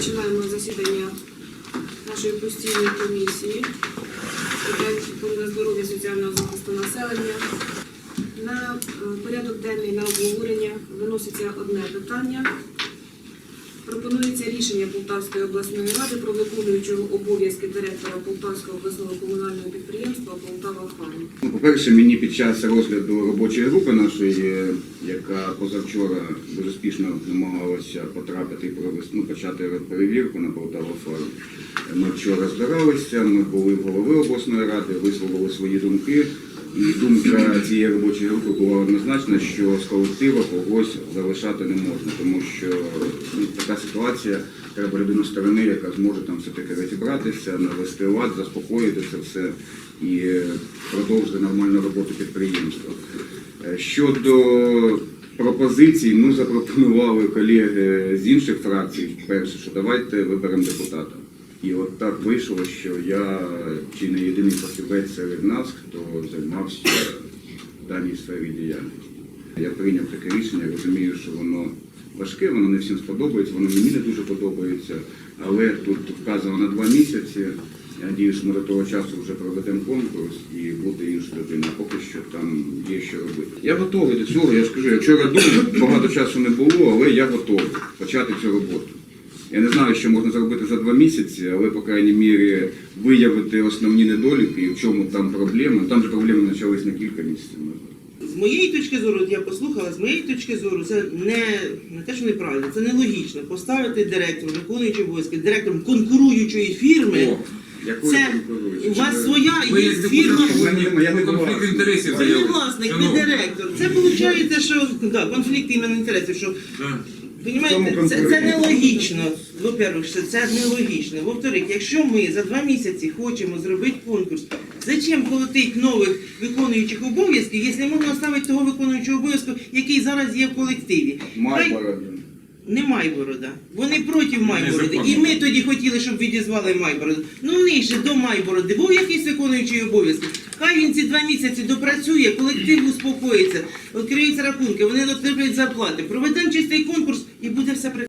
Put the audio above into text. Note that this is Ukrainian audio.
Починаємо засідання нашої постійної комісії питань здоров'я соціального захисту населення. На е, порядок денний на обговорення виноситься одне питання. Пропонується рішення Полтавської обласної ради про виконуючого обов'язки директора Полтавського обласного комунального підприємства Полтава Фарм. Ну, По-перше, мені під час розгляду робочої групи нашої, е, яка позавчора дуже успішно намагалася потрапити і провести, ну, почати перевірку на Полтава фарм. Ми вчора збиралися, ми були голови обласної ради, висловили свої думки. І думка цієї робочої групи була однозначна, що з колектива когось залишати не можна, тому що така ситуація, треба людину сторони, яка зможе там все-таки розібратися, навести лад, заспокоїти це все і е, продовжити нормальну роботу підприємства. Е, Щодо пропозицій, ну запропонували колеги з інших фракцій, перше, що давайте виберемо депутата. І от так вийшло, що я чи не єдиний фахівець серед нас, хто займався в даній сфері діяльності. Я прийняв таке рішення, розумію, що воно важке, воно не всім сподобається, воно мені не дуже подобається, але тут вказано на два місяці. Я надію, що ми до того часу вже проведемо конкурс і буде інша людина. Поки що там є що робити. Я готовий до цього. Я ж кажу, я вчора думав, багато часу не було, але я готовий почати цю роботу. Я не знаю, що можна зробити за два місяці, але, по крайній мірі, виявити основні недоліки і в чому там проблеми. Там же проблеми почались на кілька місяців. назад. З моєї точки зору, я послухала, з моєї точки зору, це не, не те, що неправильно, це нелогічно. Поставити директора, виконуючого обов'язки, директором конкуруючої фірми. Якою Це у вас своя Ви є фірма. конфлікт інтересів Ви не власник, ви директор. Це виходить, що да, конфлікт іменно інтересів. Що Да. Понімаєте, це, це нелогічно. Во-первых, це, це нелогічно. Во-вторых, якщо ми за два місяці хочемо зробити конкурс, зачем колотить нових виконуючих обов'язків, якщо можна оставити того виконуючого обов'язку, який зараз є в колективі? Майборода. Не Майборода. Вони проти Майбороди. Незаконно. І ми тоді хотіли, щоб відізвали Майбороду. Ну нижче до Майбороди. Був якийсь виконуючий обов'язки. Хай він ці два місяці допрацює, колектив успокоїться, відкриються рахунки, вони отримують зарплати. Проведемо чистий конкурс і буде все прекрасно.